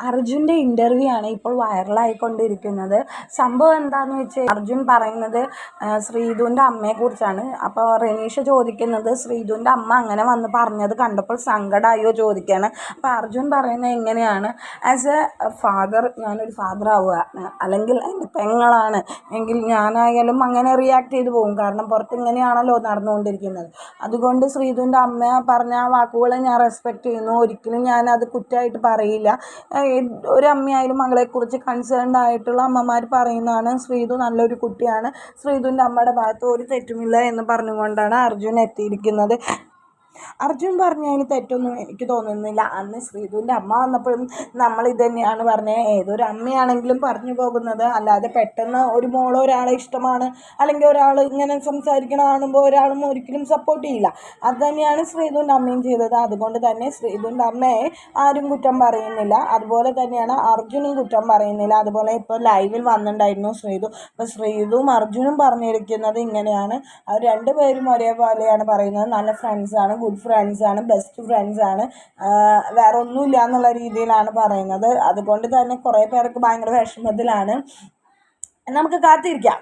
അർജുന്റെ ഇന്റർവ്യൂ ആണ് ഇപ്പോൾ വൈറലായിക്കൊണ്ടിരിക്കുന്നത്. സംഭവം എന്താണെന്ന് വെച്ചാൽ അർജുൻ പറയുന്നത് ശ്രീധുവിന്റെ അമ്മയെക്കുറിച്ചാണ് അപ്പോൾ റെനീഷ ചോദിക്കുന്നത് ശ്രീധുവിന്റെ അമ്മ അങ്ങനെ വന്ന് പറഞ്ഞത് കണ്ടപ്പോൾ സങ്കടമായോ ചോദിക്കുകയാണ് അപ്പോൾ അർജുൻ പറയുന്നത് എങ്ങനെയാണ് ആസ് എ ഫാദർ ഞാനൊരു ഫാദർ ആവുക. അല്ലെങ്കിൽ എന്റെ പെങ്ങളാണ്. എങ്കിൽ ഞാനായാലും അങ്ങനെ റിയാക്ട് ചെയ്തു പോകും. കാരണം പുറത്ത് ഇങ്ങനെയാണല്ലോ നടന്നുകൊണ്ടിരിക്കുന്നത്. അതുകൊണ്ട് ശ്രീധുവിന്റെ അമ്മ പറഞ്ഞ ആ വാക്കുകളെ ഞാൻ റെസ്പെക്റ്റ് ചെയ്യുന്നു. ഒരിക്കലും അത് കുറ്റമായിട്ട് പറയില്ല. ഒരു അമ്മയായാലും മകളെക്കുറിച്ച് കൺസേൺഡ് ആയിട്ടുള്ള അമ്മമാർ പറയുന്നതാണ് ശ്രീതു നല്ലൊരു കുട്ടിയാണ്. ശ്രീതുവിന്റെ അമ്മയുടെ ഭാഗത്ത് ഒരു തെറ്റുമില്ല എന്ന് പറഞ്ഞുകൊണ്ടാണ് അർജുൻ എത്തിയിരിക്കുന്നത്. അർജുൻ പറഞ്ഞതിന് തെറ്റൊന്നും എനിക്ക് തോന്നുന്നില്ല. അന്ന് ശ്രീധുവിന്റെ അമ്മ വന്നപ്പോഴും നമ്മൾ ഇത് തന്നെയാണ് പറഞ്ഞത് ഏതൊരു അമ്മയാണെങ്കിലും പറഞ്ഞു പോകുന്നത്. അല്ലാതെ പെട്ടെന്ന് ഒരു മോളോ ഒരാളെ ഇഷ്ടമാണ്. അല്ലെങ്കിൽ ഒരാൾ ഇങ്ങനെ സംസാരിക്കണ കാണുമ്പോൾ ഒരാളും ഒരിക്കലും സപ്പോർട്ട് ചെയ്യില്ല. അത് തന്നെയാണ് ശ്രീധുവിന്റെ അമ്മയും ചെയ്തത്. അതുകൊണ്ട് തന്നെ ശ്രീധുവിന്റെ അമ്മയെ ആരും കുറ്റം പറയുന്നില്ല. അതുപോലെ തന്നെയാണ് അർജുനും കുറ്റം പറയുന്നില്ല. അതുപോലെ ഇപ്പോൾ ലൈവിൽ വന്നിട്ടുണ്ടായിരുന്നു ശ്രീധു. അപ്പോൾ ശ്രീധുവും അർജുനും പറഞ്ഞിരിക്കുന്നത് ഇങ്ങനെയാണ്. അവർ രണ്ടുപേരും ഒരേപോലെയാണ് പറയുന്നത്. നല്ല ഫ്രണ്ട്സാണ് ഗുഡ് ഫ്രണ്ട്സാണ് ബെസ്റ്റ് ഫ്രണ്ട്സാണ് വേറെ ഒന്നുമില്ല എന്നുള്ള രീതിയിലാണ് പറയുന്നത്. അതുകൊണ്ട് തന്നെ കുറേ പേർക്ക് ഭയങ്കര വിഷമത്തിലാണ്. നമുക്ക് കാത്തിരിക്കാം.